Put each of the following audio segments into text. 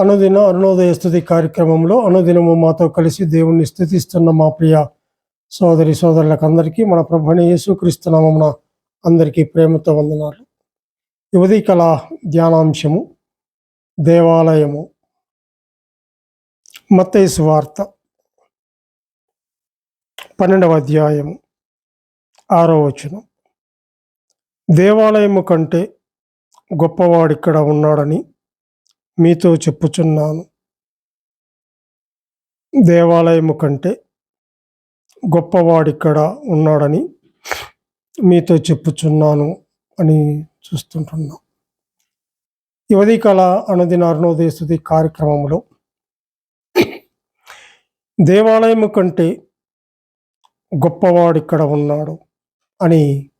అనుదిన అరుణోదయ స్థుతి కార్యక్రమంలో అనుదినము మాతో కలిసి దేవుణ్ణి స్థుతిస్తున్న మా ప్రియ సోదరి సోదరులకు అందరికీ మన ప్రభుని యేసుక్రీస్తు నామమున అందరికీ ప్రేమతో వందనాలు. యువతి కళ ధ్యానాంశము దేవాలయము. మత్తయి వార్త పన్నెండవ అధ్యాయము ఆరో వచనం. దేవాలయము కంటే గొప్పవాడిక్కడ ఉన్నాడని మీతో చెప్పుచున్నాను. దేవాలయము కంటే గొప్పవాడిక్కడ ఉన్నాడని మీతో చెప్పుచున్నాను అని చూస్తుంటున్నాం. యువతి కళ అనుదిన అరుణోదయ స్థుతి కార్యక్రమంలో దేవాలయము కంటే గొప్పవాడిక్కడ ఉన్నాడు అని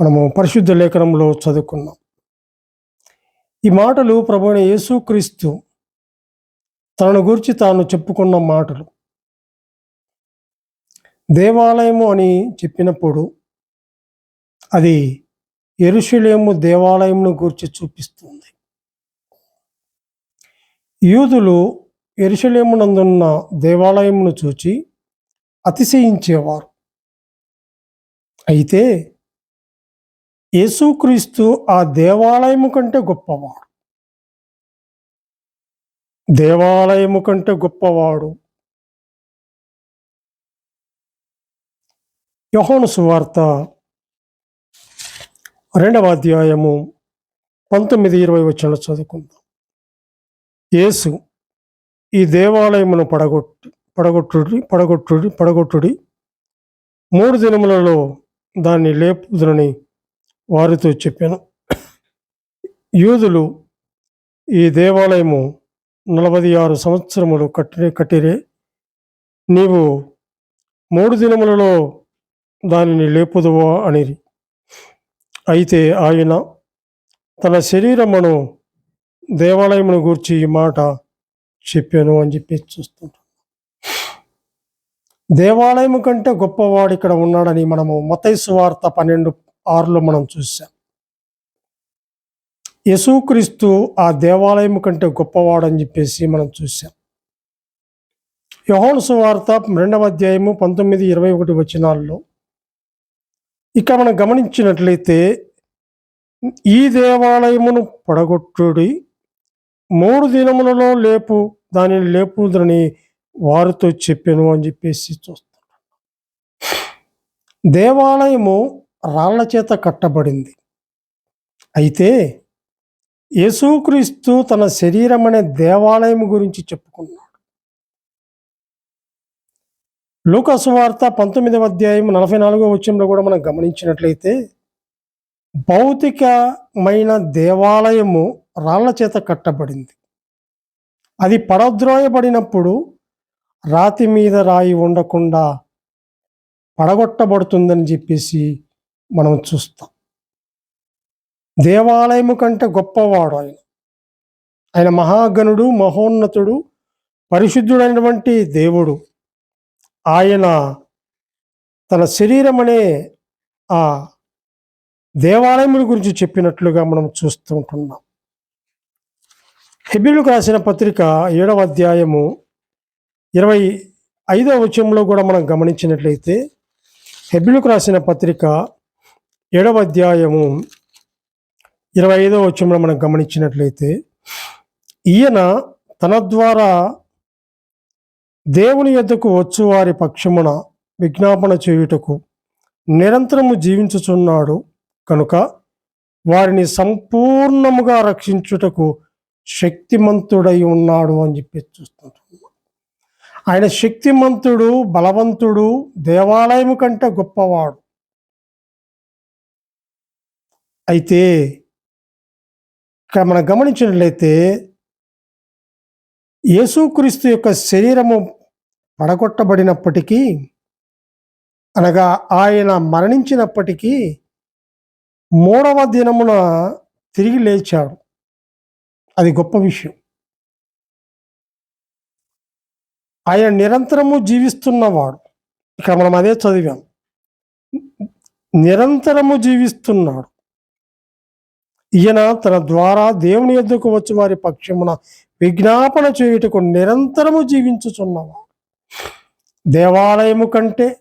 మనము పరిశుద్ధ లేఖనంలో చదువుకున్నాం. ఈ మాటలు ప్రభువైన యేసుక్రీస్తు తనను గురించి తాను చెప్పుకున్న మాటలు. దేవాలయము అని చెప్పినప్పుడు అది ఎరుషులేము దేవాలయమును గురించి చూపిస్తుంది. యూదులు ఎరుషులేమునందున్న దేవాలయమును చూచి అతిశయించేవారు. అయితే యేసుక్రీస్తు ఆ దేవాలయము కంటే గొప్పవాడు. దేవాలయము కంటే గొప్పవాడు. యోహాను సువార్త రెండవ అధ్యాయము పంతొమ్మిది ఇరవై వచ్చిన చదువుకుందాం. యేసు ఈ దేవాలయమును పడగొట్టి పడగొట్టుడి పడగొట్టుడి పడగొట్టుడి మూడు దినములలో దాన్ని లేపుదునని వారితో చెప్పాను. యూదులు ఈ దేవాలయము నలభై ఆరు సంవత్సరములు కట్టిరే కట్టిరే. నీవు మూడు దినములలో దానిని లేపుదువా అనిరి. అయితే ఆయన తన శరీరమును దేవాలయమును గూర్చి ఈ మాట చెప్పాను అని చెప్పి చూస్తుంటాం దేవాలయం కంటే గొప్పవాడు ఇక్కడ ఉన్నాడని మనము మతైసు వార్త పన్నెండు ఆరులో మనం చూసాం. యేసుక్రీస్తు ఆ దేవాలయం కంటే గొప్పవాడని చెప్పేసి మనం చూసాం. యోహాను సువార్త రెండవ అధ్యాయము పంతొమ్మిది ఇరవై ఒకటి వచనాల్లో ఇక మనం గమనించినట్లయితే ఈ దేవాలయమును పడగొట్టుడి మూడు దినములలో లేపు దానిని లేపుదని వారితో చెప్పాను అని చెప్పేసి చూస్తున్నాం దేవాలయము రాళ్ళ చేత కట్టబడింది. అయితే యేసుక్రీస్తు తన శరీరం అనే దేవాలయం గురించి చెప్పుకున్నాడు. లోకసువార్త పంతొమ్మిదవ అధ్యాయం నలభై నాలుగో వచ్చంలో కూడా మనం గమనించినట్లయితే భౌతికమైన దేవాలయము రాళ్ళ చేత కట్టబడింది. అది పడద్రోయబడినప్పుడు రాతి మీద రాయి ఉండకుండా పడగొట్టబడుతుందని చెప్పేసి మనం చూస్తాం. దేవాలయము కంటే గొప్పవాడు ఆయన. ఆయన మహాగణుడు మహోన్నతుడు పరిశుద్ధుడైనటువంటి దేవుడు. ఆయన తన శరీరం అనే ఆ దేవాలయముల గురించి చెప్పినట్లుగా మనం చూస్తూ ఉంటున్నాం. రాసిన పత్రిక ఏడవ అధ్యాయము ఇరవై ఐదవ వచనంలో కూడా మనం గమనించినట్లయితే హెబిలుకు రాసిన పత్రిక ఏడవ అధ్యాయము ఇరవై ఐదవ వచ్చంలో మనం గమనించినట్లయితే ఈయన తన ద్వారా దేవుని యొద్దకు వచ్చు వారి పక్షమున విజ్ఞాపన చేయుటకు నిరంతరము జీవించుచున్నాడు. కనుక వారిని సంపూర్ణముగా రక్షించుటకు శక్తిమంతుడై ఉన్నాడు అని చెప్పి చూస్తుంటున్నాం ఆయన శక్తిమంతుడు బలవంతుడు దేవాలయము కంటే గొప్పవాడు. అయితే ఇక్కడ మనం గమనించినట్లయితే యేసుక్రీస్తు యొక్క శరీరము పడగొట్టబడినప్పటికీ అనగా ఆయన మరణించినప్పటికీ మూడవ దినమున తిరిగి లేచాడు. అది గొప్ప విషయం. ఆయన నిరంతరము జీవిస్తున్నవాడు. ఇక్కడ మనం అదే చదివాం. నిరంతరము జీవిస్తున్నాడు. ఈయన తన ద్వారా దేవుని ఎద్దుకు వచ్చి వారి పక్షమున విజ్ఞాపన చేయుటకు నిరంతరము జీవించుచున్నవాడు దేవాలయము కంటే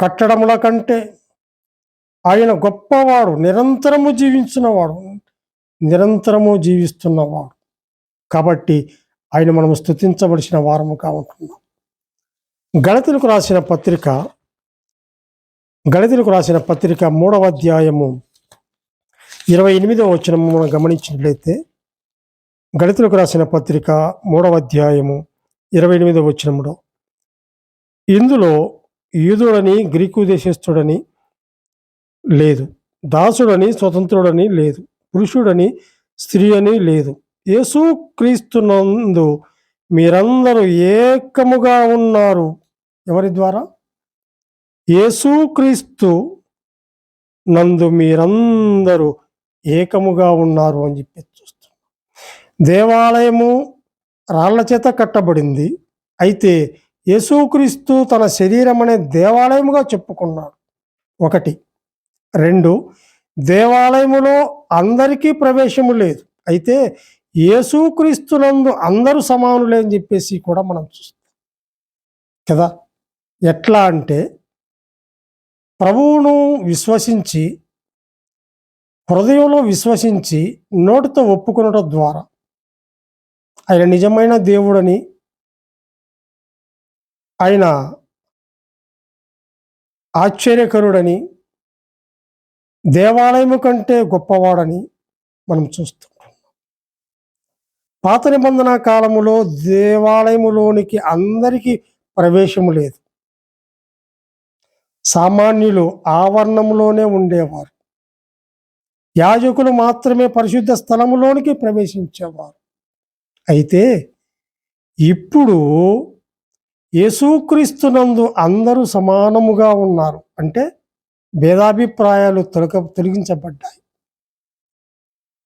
కట్టడముల కంటే ఆయన గొప్పవాడు నిరంతరము జీవించినవాడు నిరంతరము జీవిస్తున్నవాడు. కాబట్టి ఆయన మనము స్థుతించవలసిన వారముగా ఉంటున్నాం గణతులకు రాసిన పత్రిక గణితులకు రాసిన పత్రిక మూడవ అధ్యాయము ఇరవై ఎనిమిదవ వచనము మనం గమనించినట్లయితే గణితులకు రాసిన పత్రిక మూడవ అధ్యాయము ఇరవై ఎనిమిదవ వచనములో ఇందులో యూదుడని గ్రీకు దేశస్థుడని లేదు దాసుడని స్వతంత్రుడని లేదు పురుషుడని స్త్రీ అని లేదు. యేసు క్రీస్తునందు మీరందరూ ఏకముగా ఉన్నారు. ఎవరి ద్వారా? యేసుక్రీస్తు నందు మీరందరూ ఏకముగా ఉన్నారు అని చెప్పి చూస్తున్నాం. దేవాలయము రాళ్ళ చేత కట్టబడింది. అయితే యేసుక్రీస్తు తన శరీరం అనే దేవాలయముగా చెప్పుకున్నాడు. ఒకటి. రెండు. దేవాలయములో అందరికీ ప్రవేశము లేదు. అయితే యేసుక్రీస్తునందు అందరూ సమానులే అని చెప్పేసి కూడా మనం చూస్తాం. కదా? ఎట్లా అంటే ప్రభువును విశ్వసించి హృదయంలో విశ్వసించి నోటితో ఒప్పుకొనడం ద్వారా. ఆయన నిజమైన దేవుడని ఆయన ఆశ్చర్యకరుడని దేవాలయము కంటే గొప్పవాడని మనం చూస్తుంటాం. పాత నిబంధన కాలములో దేవాలయములోనికి అందరికీ ప్రవేశము లేదు. సామాన్యులు ఆవరణంలోనే ఉండేవారు. యాజకులు మాత్రమే పరిశుద్ధ స్థలములోనికి ప్రవేశించేవారు. అయితే ఇప్పుడు యేసుక్రీస్తునందు అందరూ సమానముగా ఉన్నారు. అంటే భేదాభిప్రాయాలు తొలగ తొలగించబడ్డాయి.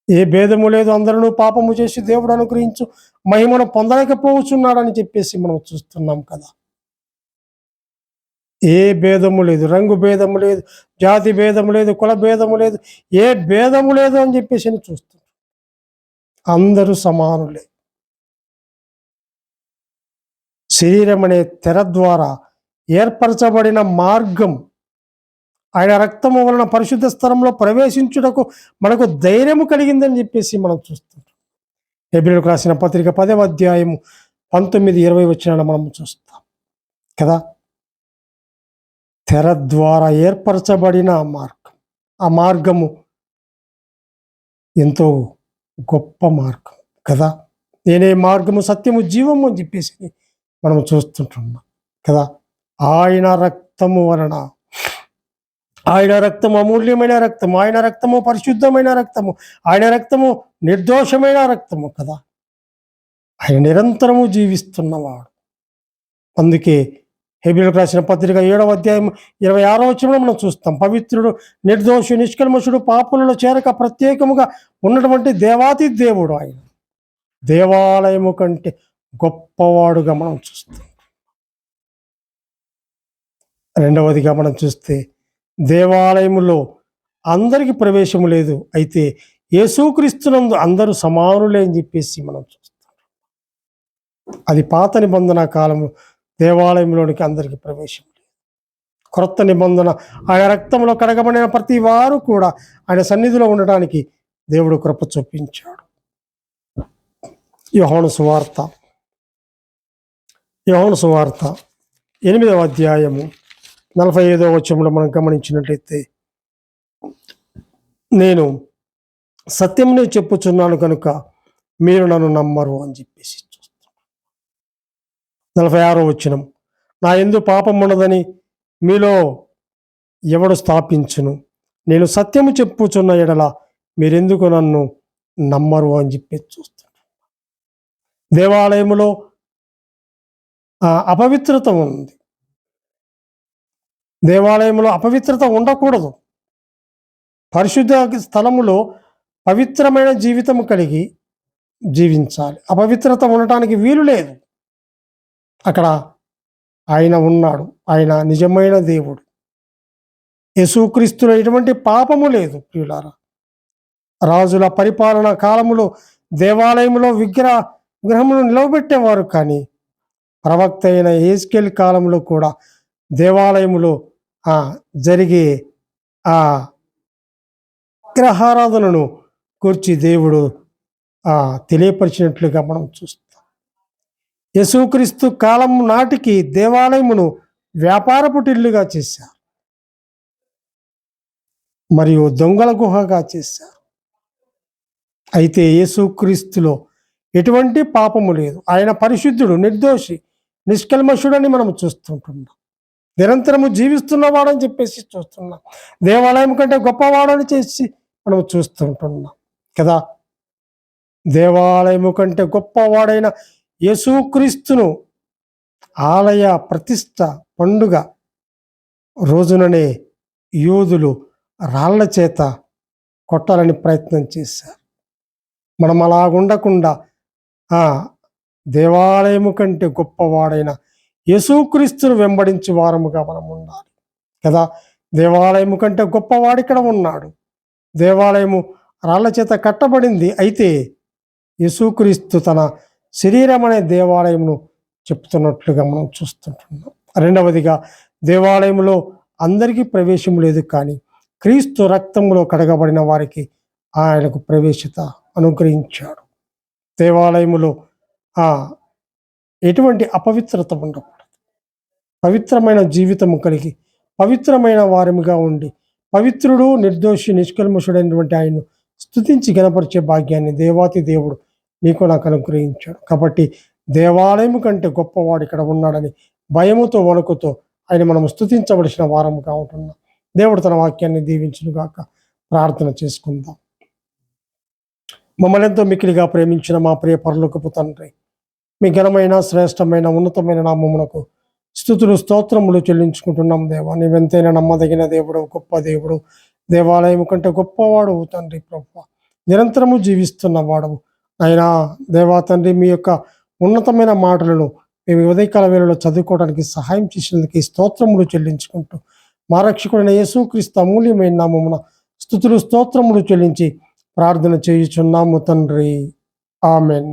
ఏ భేదము లేదు అందరూ పాపము చేసి దేవుడు అనుగ్రహించు మహిమను పొందలేకపోవచ్చున్నాడని చెప్పేసి మనం చూస్తున్నాం కదా. ఏ భేదము లేదు రంగు భేదము లేదు జాతి భేదము లేదు కుల భేదము లేదు ఏ భేదము లేదు అని చెప్పేసి అని చూస్తున్నాం అందరూ సమానులే. శరీరం అనే తెర ద్వారా ఏర్పరచబడిన మార్గం ఆయన రక్తము వలన పరిశుద్ధ స్థలంలో ప్రవేశించుటకు మనకు ధైర్యము కలిగిందని చెప్పేసి మనం చూస్తుంటాం ఎబ్రిల్కు రాసిన పత్రిక పదవ అధ్యాయము పంతొమ్మిది ఇరవై వచ్చిన మనం చూస్తాం. కదా? తెర ద్వారా ఏర్పరచబడిన ఆ మార్గం. ఆ మార్గము ఎంతో గొప్ప మార్గం కదా? నేనే మార్గము సత్యము జీవము అని చెప్పేసి మనం చూస్తుంటున్నాం కదా? ఆయన రక్తము వలన. ఆయన రక్తము అమూల్యమైన రక్తము ఆయన రక్తము పరిశుద్ధమైన రక్తము ఆయన రక్తము నిర్దోషమైన రక్తము కదా? ఆయన నిరంతరము జీవిస్తున్నవాడు అందుకే హెబిలకు రాసిన పత్రిక ఏడవ అధ్యాయం ఇరవై ఆరో వచ్చిన మనం చూస్తాం. పవిత్రుడు నిర్దోషు నిష్కల్మషుడు పాపులలో చేరక ప్రత్యేకముగా ఉన్నటువంటి దేవాతి దేవుడు ఆయన. దేవాలయము కంటే గొప్పవాడుగా మనం చూస్తాం. రెండవదిగా మనం చూస్తే దేవాలయములో అందరికి ప్రవేశము లేదు. అయితే యేసుక్రీస్తునందు అందరూ సమానులే అని చెప్పేసి మనం చూస్తాం. అది పాత నిబంధన కాలము. దేవాలయంలోనికి అందరికీ ప్రవేశం లేదు. క్రొత్త నిబంధన ఆయన రక్తంలో కడగబడిన ప్రతి వారు కూడా ఆయన సన్నిధిలో ఉండడానికి దేవుడు కృప చూపించాడు. యోహోను సువార్త. యోహోను సువార్త ఎనిమిదవ అధ్యాయము నలభై ఐదవ వచ్చంలో మనం గమనించినట్లయితే నేను సత్యమునే చెప్పుచున్నాను కనుక మీరు నన్ను నమ్మరు అని చెప్పేసి నలభై ఆరో వచ్చినం నా ఎందు పాపం ఉండదని మీలో ఎవడు స్థాపించును? నేను సత్యము చెప్పుచున్న ఎడల మీరెందుకు నన్ను నమ్మరు అని చెప్పి చూస్తాను దేవాలయములో అపవిత్రత ఉంది. దేవాలయంలో అపవిత్రత ఉండకూడదు. పరిశుద్ధ స్థలములో పవిత్రమైన జీవితం కలిగి జీవించాలి. అపవిత్రత ఉండటానికి వీలు లేదు. అక్కడ ఆయన ఉన్నాడు. ఆయన నిజమైన దేవుడు. యేసుక్రీస్తులో ఎటువంటి పాపము లేదు ప్రియులారా. రాజుల పరిపాలన కాలములో దేవాలయంలో విగ్రహ విగ్రహమును నిలవబెట్టేవారు కానీ ప్రవక్త అయిన ఏస్కేల్ కాలంలో కూడా దేవాలయములో జరిగే ఆ విగ్రహారాధనను కూర్చి దేవుడు తెలియపరిచినట్లుగా మనం చూస్తాం. యేసుక్రీస్తు కాలం నాటికి దేవాలయమును వ్యాపారపు టిల్లుగా చేశారు. మరియు దొంగల గుహగా చేశారు. అయితే యేసుక్రీస్తులో ఎటువంటి పాపము లేదు. ఆయన పరిశుద్ధుడు నిర్దోషి నిష్కల్మషుడని మనం చూస్తుంటున్నాం. నిరంతరము జీవిస్తున్నవాడని చెప్పేసి చూస్తున్నాం. దేవాలయం కంటే గొప్పవాడని చేసి మనం చూస్తుంటున్నాం. కదా? దేవాలయము కంటే గొప్పవాడైన యేసుక్రీస్తును ఆలయ ప్రతిష్ట పండుగ రోజుననే యోధులు రాళ్ళ చేత కొట్టాలని ప్రయత్నం చేశారు. మనం అలా ఉండకుండా దేవాలయము కంటే గొప్పవాడైన యేసుక్రీస్తును వెంబడించి వారముగా మనం ఉండాలి. కదా? దేవాలయము కంటే గొప్పవాడు ఇక్కడ ఉన్నాడు. దేవాలయము రాళ్ళ చేత కట్టబడింది. అయితే యేసుక్రీస్తు తన శరీరం అనే దేవాలయమును చెప్తున్నట్లుగా మనం చూస్తుంటున్నాం. రెండవదిగా దేవాలయంలో అందరికీ ప్రవేశం లేదు కానీ క్రీస్తు రక్తంలో కడగబడిన వారికి ఆయనకు ప్రవేశత అనుగ్రహించాడు. దేవాలయములో ఎటువంటి అపవిత్రత ఉండకూడదు. పవిత్రమైన జీవితము కలిగి పవిత్రమైన వారముగా ఉండి పవిత్రుడు నిర్దోషి నిష్కల్మషుడైనటువంటి ఆయన్ను స్థుతించి గణపరిచే భాగ్యాన్ని దేవాతి దేవుడు నీకు నాకు అనుగ్రహించాడు. కాబట్టి దేవాలయము కంటే గొప్పవాడు ఇక్కడ ఉన్నాడని భయముతో వణుకుతో ఆయన మనం స్థుతించవలసిన వారముగా ఉంటున్నాం. దేవుడు తన వాక్యాన్ని దీవించునుగాక ప్రార్థన చేసుకుందాం. మమ్మల్ని ఎంతో మిక్కిలిగా ప్రేమించిన మా ప్రియ పరలోకపు తండ్రి మీ ఘనమైన శ్రేష్టమైన ఉన్నతమైన నామమునకు స్థుతులు స్తోత్రములు చెల్లించుకుంటున్నాం దేవా. నీవెంతైనా నమ్మదగిన దేవుడు గొప్ప దేవుడు. దేవాలయం కంటే గొప్పవాడు తండ్రి ప్రభు. నిరంతరము జీవిస్తున్న వాడవు. అయినా దేవా తండ్రి మీ యొక్క ఉన్నతమైన మాటలను మేము ఉదయకాల వేళలో చదువుకోవడానికి సహాయం చేసినందుకు స్తోత్రములు చెల్లించుకుంటూ మా రక్షకుడైన యేసుక్రీస్తు అమూల్యమైన నామమున స్థుతులు స్తోత్రములు చెల్లించి ప్రార్థన చేయుచున్నాము తండ్రి. ఆమెన్.